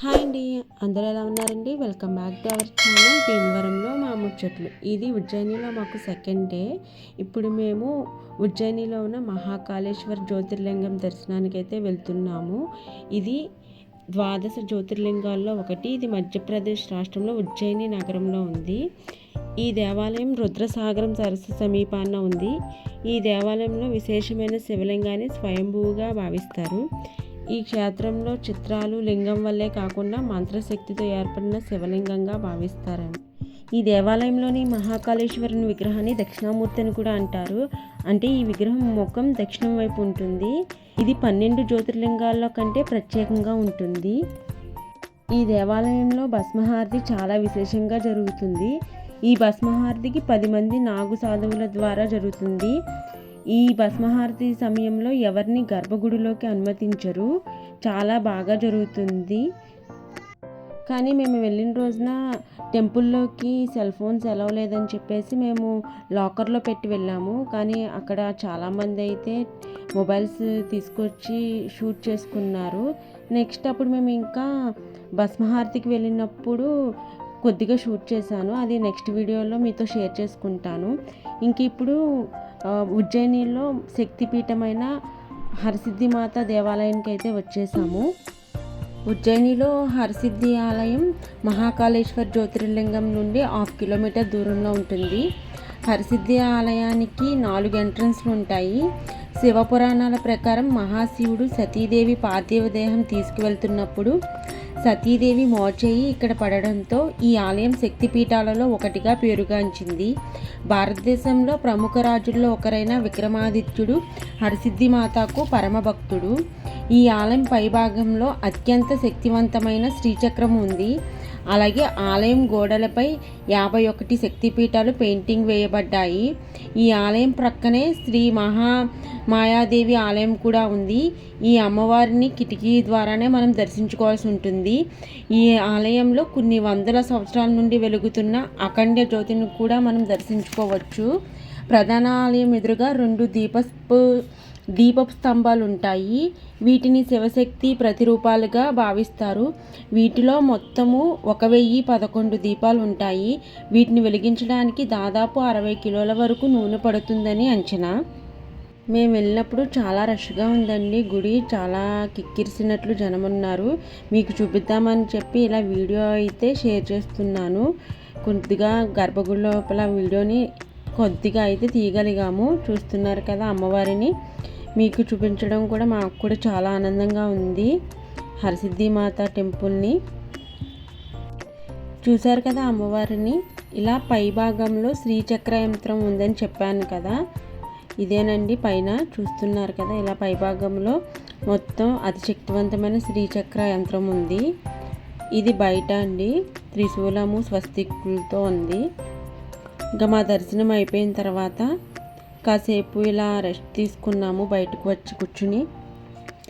Hi అండి. అందరూ ఎలా ఉన్నారండి? Welcome back to our channel భీమవరంలో మా ముచ్చట్లు. ఇది ఉజ్జయినిలో మాకు సెకండ్ డే ఇప్పుడు మేము ఉజ్జయినిలో ఉన్న మహాకాళేశ్వర జ్యోతిర్లింగం దర్శనానికి అయితే వెళ్తున్నాము. ఇది ద్వాదశ జ్యోతిర్లింగాల్లో ఒకటి. ఇది మధ్యప్రదేశ్ రాష్ట్రంలో ఉజ్జయిని నగరంలో ఉంది. ఈ దేవాలయం రుద్రసాగరం సరస్సు సమీపాన ఉంది. ఈ దేవాలయంలో విశేషమైన శివలింగాన్ని స్వయంభూగా భావిస్తారు. ఈ క్షేత్రంలో చిత్రాలు లింగం వల్లే కాకుండా మంత్రశక్తితో ఏర్పడిన శివలింగంగా భావిస్తారని. ఈ దేవాలయంలోని మహాకాళేశ్వరుని విగ్రహాన్ని దక్షిణామూర్తి అని కూడా అంటారు. అంటే ఈ విగ్రహం ముఖం దక్షిణం వైపు ఉంటుంది. ఇది పన్నెండు జ్యోతిర్లింగాల్లో కంటే ప్రత్యేకంగా ఉంటుంది. ఈ దేవాలయంలో భస్మహారతి చాలా విశేషంగా జరుగుతుంది. ఈ భస్మహారతికి పది మంది నాగు సాధువుల ద్వారా జరుగుతుంది. ఈ భస్మహారతి సమయంలో ఎవరిని గర్భగుడిలోకి అనుమతించరు. చాలా బాగా జరుగుతుంది. కానీ మేము వెళ్ళిన రోజున టెంపుల్లోకి సెల్ ఫోన్స్ ఎలవ్ లేదని చెప్పేసి మేము లాకర్లో పెట్టి వెళ్ళాము. కానీ అక్కడ చాలామంది అయితే మొబైల్స్ తీసుకొచ్చి షూట్ చేసుకున్నారు. నెక్స్ట్ అప్పుడు మేము ఇంకా భస్మహారతికి వెళ్ళినప్పుడు కొద్దిగా షూట్ చేశాను. అది నెక్స్ట్ వీడియోలో మీతో షేర్ చేసుకుంటాను. ఇంక ఇప్పుడు ఉజ్జయినిలో శక్తిపీఠమైన హరసిద్ధిమాత దేవాలయానికి అయితే వచ్చేసాము. ఉజ్జయినిలో హరసిద్ధి ఆలయం మహాకాళేశ్వర్ జ్యోతిర్లింగం నుండి హాఫ్ కిలోమీటర్ దూరంలో ఉంటుంది. హరసిద్ధి ఆలయానికి నాలుగు ఎంట్రన్స్లు ఉంటాయి. శివపురాణాల ప్రకారం మహాశివుడు సతీదేవి పార్థివ దేహం తీసుకువెళ్తున్నప్పుడు సతీదేవి మోచేయి ఇక్కడ పడడంతో ఈ ఆలయం శక్తిపీఠాలలో ఒకటిగా పేరుగాంచింది. భారతదేశంలో ప్రముఖ రాజుల్లో ఒకరైన విక్రమాదిత్యుడు హరసిద్ధిమాతకు పరమభక్తుడు. ఈ ఆలయం పైభాగంలో అత్యంత శక్తివంతమైన శ్రీచక్రం ఉంది. అలాగే ఆలయం గోడలపై యాభై ఒకటి శక్తిపీఠాలు పెయింటింగ్ వేయబడ్డాయి. ఈ ఆలయం ప్రక్కనే శ్రీ మహా మాయాదేవి ఆలయం కూడా ఉంది. ఈ అమ్మవారిని కిటికీ ద్వారానే మనం దర్శించుకోవాల్సి ఉంటుంది. ఈ ఆలయంలో కొన్ని వందల సంవత్సరాల నుండి వెలుగుతున్న అఖండ జ్యోతిని కూడా మనం దర్శించుకోవచ్చు. ప్రధాన ఆలయం ఎదురుగా రెండు దీపపు దీపపు స్తంభాలు ఉంటాయి వీటిని శివశక్తి ప్రతిరూపాలుగా భావిస్తారు. వీటిలో మొత్తము ఒక వెయ్యి పదకొండు దీపాలు ఉంటాయి వీటిని వెలిగించడానికి దాదాపు అరవై కిలోల వరకు నూనె పడుతుందని అంచనా. మేము వెళ్ళినప్పుడు చాలా రష్గా ఉందండి. గుడి చాలా కిక్కిరిసినట్లు జనం ఉన్నారు మీకు చూపిద్దామని చెప్పి ఇలా వీడియో అయితే షేర్ చేస్తున్నాను. కొద్దిగా గర్భగుడి లోపల వీడియోని కొద్దిగా అయితే తీయగలిగాము. చూస్తున్నారు కదా అమ్మవారిని. మీకు చూపించడం కూడా మాకు కూడా చాలా ఆనందంగా ఉంది. హరసిద్ధి మాత టెంపుల్ని. చూశారు కదా అమ్మవారిని? ఇలా పై భాగంలో శ్రీచక్ర యంత్రం ఉందని చెప్పాను కదా. ఇదేనండి పైన చూస్తున్నారు కదా ఇలా పై భాగంలో మొత్తం అతి శక్తివంతమైన శ్రీచక్ర యంత్రం ఉంది. ఇది బయట అండి త్రిశూలము స్వస్తికులతో ఉంది. ఇంకా మా దర్శనం అయిపోయిన తర్వాత కాసేపు ఇలా రెస్ట్ తీసుకున్నాము బయటకు వచ్చి కూర్చుని.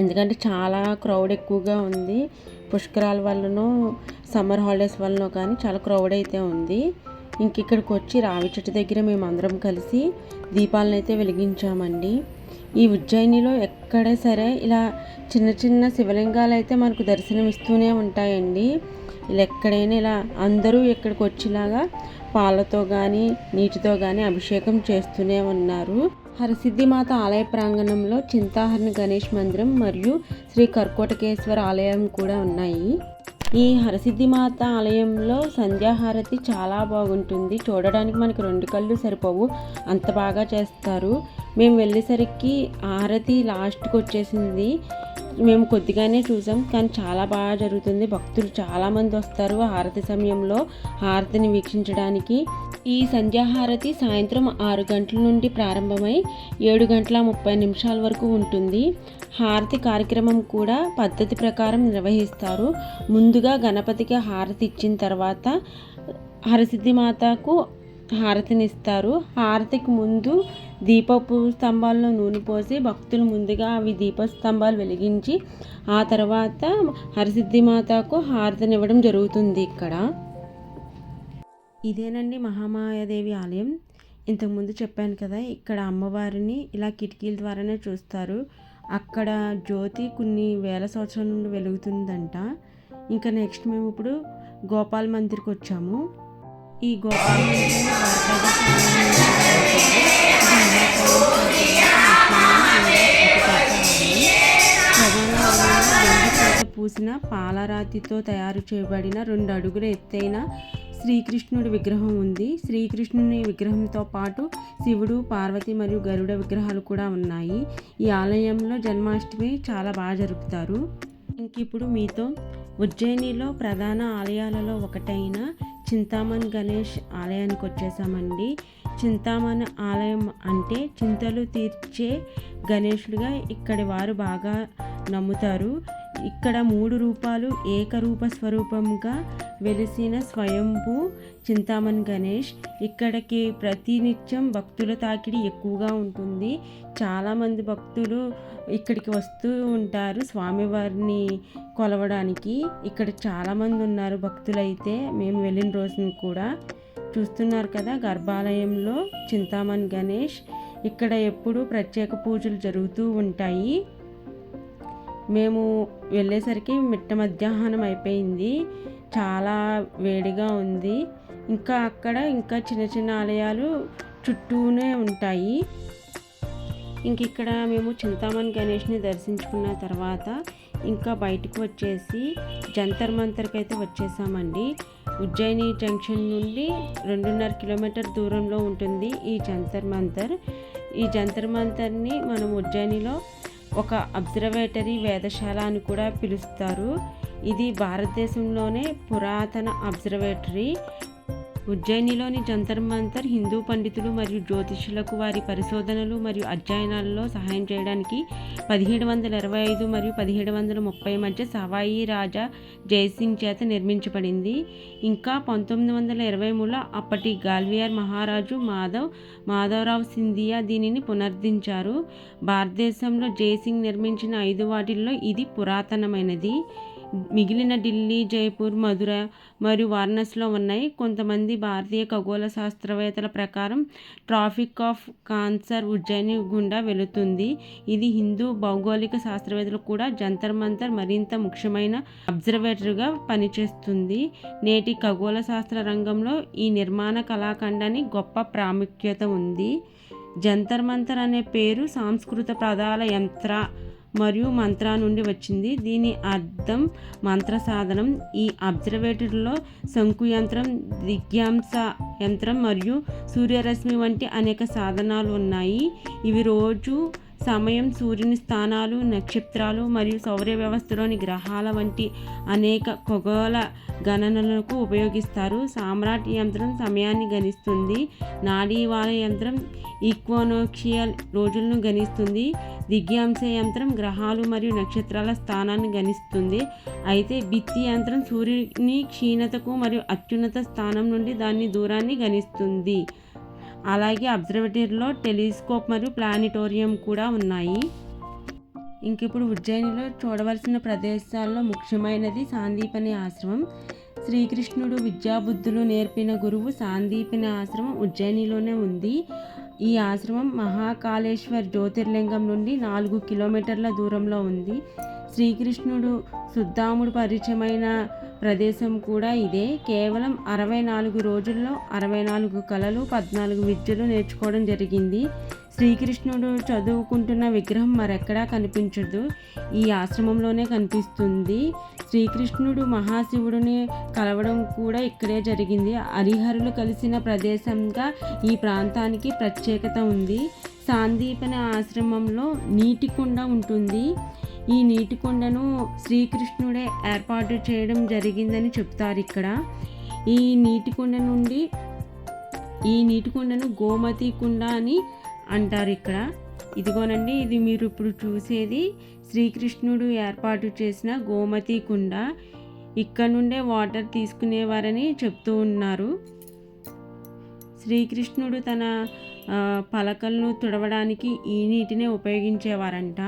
ఎందుకంటే చాలా క్రౌడ్ ఎక్కువగా ఉంది. పుష్కరాల వల్లనో సమ్మర్ హాలిడేస్ వల్లనో కానీ చాలా క్రౌడ్ అయితే ఉంది. ఇంక ఇక్కడికి వచ్చి రావి చెట్టు దగ్గర మేము అందరం కలిసి దీపాలను అయితే వెలిగించామండి. ఈ ఉజ్జయినిలో ఎక్కడ సరే ఇలా చిన్న చిన్న శివలింగాలు అయితే మనకు దర్శనం ఇస్తూనే ఉంటాయండి. ఇలా ఎక్కడైనా ఇలా అందరూ ఇక్కడికి వచ్చేలాగా పాలతో కానీ నీటితో కానీ అభిషేకం చేస్తూనే ఉన్నారు. హరసిద్ధిమాత ఆలయ ప్రాంగణంలో చింతాహరణి గణేష్ మందిరం మరియు శ్రీ కర్కోటకేశ్వర ఆలయం కూడా ఉన్నాయి. ఈ హరసిద్ధిమాత ఆలయంలో సంధ్యాహారతి చాలా బాగుంటుంది. చూడడానికి మనకి రెండు కళ్ళు సరిపోవు. అంత బాగా చేస్తారు. మేము వెళ్ళేసరికి హారతి లాస్ట్కి వచ్చేసింది. మేము కొద్దిగానే చూసాం కానీ చాలా బాగా జరుగుతుంది. భక్తులు చాలామంది వస్తారు హారతి సమయంలో. హారతిని వీక్షించడానికి ఈ సంధ్యాహారతి సాయంత్రం ఆరు గంటల నుండి ప్రారంభమై ఏడు గంటల ముప్పై నిమిషాల వరకు ఉంటుంది. హారతి కార్యక్రమం కూడా పద్ధతి ప్రకారం నిర్వహిస్తారు. ముందుగా గణపతికి హారతి ఇచ్చిన తర్వాత హరసిద్ధిమాతకు హారతినిస్తారు. హారతికి ముందు దీపపు స్తంభాల్లో నూనె పోసి భక్తులు ముందుగా అవి దీప స్తంభాలు వెలిగించి ఆ తర్వాత హరసిద్ధిమాతకు హారతినివ్వడం జరుగుతుంది ఇక్కడ. ఇదేనండి మహామాయాదేవి ఆలయం. ఇంతకుముందు చెప్పాను కదా ఇక్కడ అమ్మవారిని ఇలా కిటికీల ద్వారానే చూస్తారు. అక్కడ జ్యోతి కొన్ని వేల సంవత్సరాల నుండి వెలుగుతుందంట. ఇంకా నెక్స్ట్ మేము ఇప్పుడు గోపాల్ మందిర్కి వచ్చాము. ఈ గోపాల్ పూసిన పాలరాతితో తయారు చేయబడిన రెండు అడుగుల ఎత్తైన శ్రీకృష్ణుడి విగ్రహం ఉంది. శ్రీకృష్ణుని విగ్రహంతో పాటు శివుడు పార్వతి మరియు గరుడ విగ్రహాలు కూడా ఉన్నాయి. ఈ ఆలయంలో జన్మాష్టమి చాలా బాగా జరుపుతారు. ఇంక ఇప్పుడు మీతో ఉజ్జయినిలో ప్రధాన ఆలయాలలో ఒకటైన చింతామణి గణేష్ ఆలయానికి వచ్చేసామండి. చింతామణి ఆలయం అంటే చింతలు తీర్చే గణేషుడిగా ఇక్కడి వారు బాగా నమ్ముతారు. ఇక్కడ మూడు రూపాలు ఏకరూప స్వరూపంగా వెలిసిన స్వయంభూ చింతామణి గణేష్. ఇక్కడికి ప్రతినిత్యం భక్తుల తాకిడి ఎక్కువగా ఉంటుంది. చాలామంది భక్తులు ఇక్కడికి వస్తూ ఉంటారు స్వామివారిని కొలవడానికి. ఇక్కడ చాలామంది ఉన్నారు భక్తులైతే. మేము వెళ్ళిన రోజున కూడా చూస్తున్నారు కదా గర్భాలయంలో చింతామణి గణేష్. ఇక్కడ ఎప్పుడూ ప్రత్యేక పూజలు జరుగుతూ ఉంటాయి. మేము వెళ్ళేసరికి మిట్ట మధ్యాహ్నం అయిపోయింది. చాలా వేడిగా ఉంది. ఇంకా అక్కడ ఇంకా చిన్న చిన్న ఆలయాలు చుట్టూనే ఉంటాయి. ఇంక ఇక్కడ మేము చింతామణి గణేష్ని దర్శించుకున్న తర్వాత ఇంకా బయటకు వచ్చేసి జంతర్ మంతర్కి అయితే వచ్చేసామండి. ఉజ్జయిని జంక్షన్ నుండి రెండున్నర కిలోమీటర్ దూరంలో ఉంటుంది ఈ జంతర్ మంతర్. ఈ జంతర్ మంతర్ని మనం ఉజ్జయినిలో ఒక అబ్జర్వేటరీ వేదశాల అని కూడా పిలుస్తారు. ఇది భారతదేశంలోనే పురాతన అబ్జర్వేటరీ ఉజ్జయినిలోని జంతర్ మంతర్ హిందూ పండితులు మరియు జ్యోతిషులకు వారి పరిశోధనలు మరియు అధ్యయనాలలో సహాయం చేయడానికి పదిహేడు వందల ఇరవై ఐదు మరియు పదిహేడు వందల ముప్పై మధ్య సవాయి రాజా జయసింగ్ చేత నిర్మించబడింది. ఇంకా పంతొమ్మిది వందల ఇరవై మూడులో అప్పటి గాల్వియర్ మహారాజు మాధవ్ మాధవరావు సింధియా దీనిని పునర్దించారు. భారతదేశంలో జయసింగ్ నిర్మించిన ఐదు వాటిల్లో ఇది పురాతనమైనది. మిగిలిన ఢిల్లీ జైపూర్ మధుర మరియు వారణాసిలో ఉన్నాయి. కొంతమంది భారతీయ ఖగోళ శాస్త్రవేత్తల ప్రకారం ట్రాఫిక్ ఆఫ్ కాన్సర్ ఉజ్జయిని గుండా వెళుతుంది. ఇది హిందూ భౌగోళిక శాస్త్రవేత్తలు కూడా జంతర్ మంతర్ మరింత ముఖ్యమైన అబ్జర్వేటరీగా పనిచేస్తుంది. నేటి ఖగోళ శాస్త్ర రంగంలో ఈ నిర్మాణ కళాఖండానికి గొప్ప ప్రాముఖ్యత ఉంది. జంతర్ మంతర్ అనే పేరు సంస్కృత పదాల యంత్ర మరియు మంత్ర నుండి వచ్చింది. దీని అర్థం మంత్ర సాధనం. ఈ అబ్జర్వేటరీలో శంకు యంత్రం దిగ్యాంశ యంత్రం మరియు సూర్యరశ్మి వంటి అనేక సాధనాలు ఉన్నాయి. ఇవి రోజు సమయం సూర్యుని స్థానాలు నక్షత్రాలు మరియు సౌర వ్యవస్థలోని గ్రహాల వంటి అనేక ఖగోళ గణనలకు ఉపయోగిస్తారు. సామ్రాట్ యంత్రం సమయాన్ని గణిస్తుంది. నాడీవాల యంత్రం ఈక్వనోక్షియల్ రోజులను గణిస్తుంది. దిగ్యాంశ యంత్రం గ్రహాలు మరియు నక్షత్రాల స్థానాన్ని గణిస్తుంది. అయితే భిత్తి యంత్రం సూర్యుని క్షీణతకు మరియు అత్యున్నత స్థానం నుండి దాని దూరాన్ని గణిస్తుంది. అలాగే అబ్జర్వేటరీలో టెలిస్కోప్ మరియు ప్లానిటోరియం కూడా ఉన్నాయి. ఇంక ఇప్పుడు ఉజ్జయినిలో చూడవలసిన ప్రదేశాల్లో ముఖ్యమైనది సాందీపని ఆశ్రమం. శ్రీకృష్ణుడు విద్యాబుద్ధులు నేర్పిన గురువు సాందీపని ఆశ్రమం ఉజ్జయినిలోనే ఉంది. ఈ ఆశ్రమం మహాకాళేశ్వర్ జ్యోతిర్లింగం నుండి నాలుగు కిలోమీటర్ల దూరంలో ఉంది. శ్రీకృష్ణుడు సుద్దాముడు పరిచయమైన ప్రదేశం కూడా ఇదే. కేవలం అరవై నాలుగు రోజుల్లో అరవై నాలుగు కళలు పద్నాలుగు విద్యలు నేర్చుకోవడం జరిగింది. శ్రీకృష్ణుడు చదువుకుంటున్న విగ్రహం మరెక్కడా కనిపించదు. ఈ ఆశ్రమంలోనే కనిపిస్తుంది. శ్రీకృష్ణుడు మహాశివుడిని కలవడం కూడా ఇక్కడే జరిగింది. హరిహరులు కలిసిన ప్రదేశంగా ఈ ప్రాంతానికి ప్రత్యేకత ఉంది. సాందీపన ఆశ్రమంలో నీటి కుండ ఉంటుంది. ఈ నీటి కొండను శ్రీకృష్ణుడే ఏర్పాటు చేయడం జరిగిందని చెప్తారు ఇక్కడ. ఈ నీటి కొండ నుండి ఈ నీటి కొండను గోమతి కుండ అని అంటారు ఇక్కడ. ఇదిగోనండి ఇది మీరు ఇప్పుడు చూసేది శ్రీకృష్ణుడు ఏర్పాటు చేసిన గోమతి కుండ. ఇక్కడ నుండే వాటర్ తీసుకునేవారని చెప్తూ ఉన్నారు. శ్రీకృష్ణుడు తన పలకలను తుడవడానికి ఈ నీటినే ఉపయోగించేవారంట.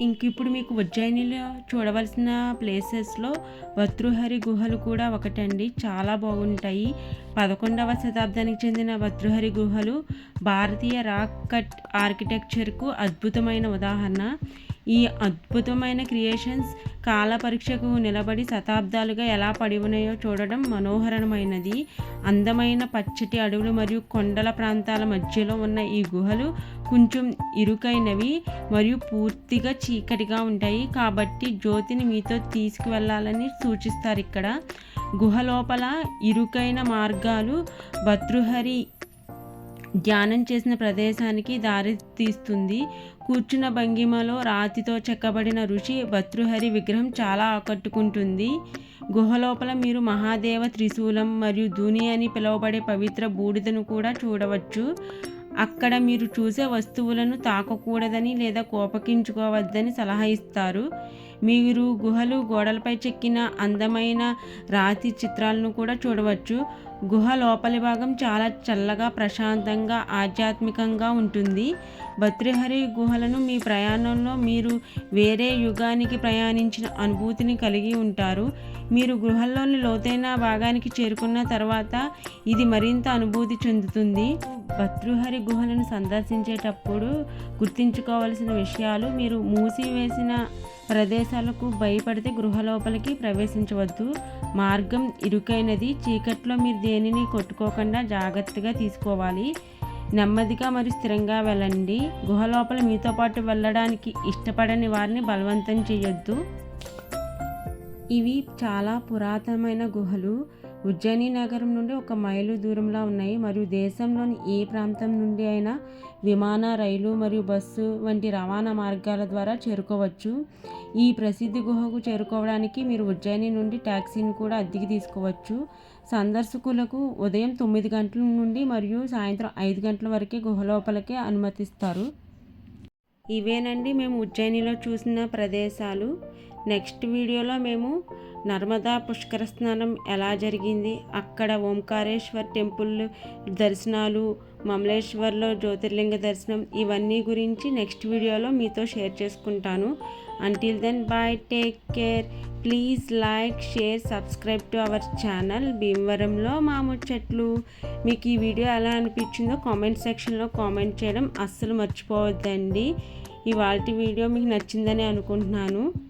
ఇంక ఇప్పుడు మీకు ఉజ్జయినిలో చూడవలసిన ప్లేసెస్లో భతృహరి గుహలు కూడా ఒకటండి. చాలా బాగుంటాయి. పదకొండవ శతాబ్దానికి చెందిన భతృహరి గుహలు భారతీయ రాక్ కట్ ఆర్కిటెక్చర్కు అద్భుతమైన ఉదాహరణ. ఈ అద్భుతమైన క్రియేషన్స్ కాల పరీక్షకు నిలబడి శతాబ్దాలుగా ఎలా పడి ఉన్నాయో చూడడం మనోహరమైనది. అందమైన పచ్చటి అడవులు మరియు కొండల ప్రాంతాల మధ్యలో ఉన్న ఈ గుహలు కొంచెం ఇరుకైనవి మరియు పూర్తిగా చీకటిగా ఉంటాయి. కాబట్టి జ్యోతిని మీతో తీసుకువెళ్ళాలని సూచిస్తారు ఇక్కడ. గుహ లోపల ఇరుకైన మార్గాలు భతృహరి ధ్యానం చేసిన ప్రదేశానికి దారి తీస్తుంది. కూర్చున్న భంగిమలో రాతితో చెక్కబడిన ఋషి భతృహరి విగ్రహం చాలా ఆకట్టుకుంటుంది. గుహలోపల మీరు మహాదేవ త్రిశూలం మరియు ధూని అని పిలువబడే పవిత్ర బూడిదను కూడా చూడవచ్చు. అక్కడ మీరు చూసే వస్తువులను తాకకూడదని లేదా కోపకించుకోవద్దని సలహా ఇస్తారు. మీరు గుహలు గోడలపై చెక్కిన అందమైన రాతి చిత్రాలను కూడా చూడవచ్చు. గుహ లోపలి భాగం చాలా చల్లగా ప్రశాంతంగా ఆధ్యాత్మికంగా ఉంటుంది. భద్రిహరి గుహలను మీ ప్రయాణంలో మీరు వేరే యుగానికి ప్రయాణించిన అనుభూతిని కలిగి ఉంటారు. మీరు గుహల్లోని లోతైన భాగానికి చేరుకున్న తర్వాత ఇది మరింత అనుభూతి చెందుతుంది. భద్రుహరి గుహలను సందర్శించేటప్పుడు గుర్తుంచుకోవాల్సిన విషయాలు మీరు మూసివేసిన ఆదేశాలకు భయపడితే గృహలోపలికి ప్రవేశించవద్దు. మార్గం ఇరుకైనది. చీకట్లో మీరు దేనిని కొట్టుకోకుండా జాగ్రత్తగా తీసుకోవాలి. నెమ్మదిగా మరియు స్థిరంగా వెళ్ళండి. గుహలోపల మీతో పాటు వెళ్ళడానికి ఇష్టపడని వారిని బలవంతం చేయొద్దు. ఇవి చాలా పురాతనమైన గుహలు. ఉజ్జయిని నగరం నుండి ఒక మైలు దూరంలో ఉన్నాయి. మరియు దేశంలోని ఏ ప్రాంతం నుండి అయినా విమాన రైలు మరియు బస్సు వంటి రవాణా మార్గాల ద్వారా చేరుకోవచ్చు. ఈ ప్రసిద్ధి గుహకు చేరుకోవడానికి మీరు ఉజ్జయిని నుండి ట్యాక్సీని కూడా అద్దెకి తీసుకోవచ్చు. సందర్శకులకు ఉదయం తొమ్మిది గంటల నుండి మరియు సాయంత్రం ఐదు గంటల వరకే గుహ లోపలికే అనుమతిస్తారు. ఇవేనండి మేము ఉజ్జయినిలో చూసిన ప్రదేశాలు. నెక్స్ట్ వీడియోలో మేము నర్మదా పుష్కర స్నానం ఎలా జరిగింది అక్కడ ఓంకారేశ్వర్ టెంపుల్ దర్శనాలు మమలేశ్వర్లో జ్యోతిర్లింగ దర్శనం ఇవన్నీ గురించి నెక్స్ట్ వీడియోలో మీతో షేర్ చేసుకుంటాను. Until then bye take care please like share subscribe to our channel భీమవరంలో మా ముచ్చట్లు మీకు ఈ వీడియో ఎలా అనిపించిందో కామెంట్ సెక్షన్లో కామెంట్ చేయడం అస్సలు మర్చిపోవద్దండి. ఇవాళ వీడియో మీకు నచ్చిందని అనుకుంటున్నాను.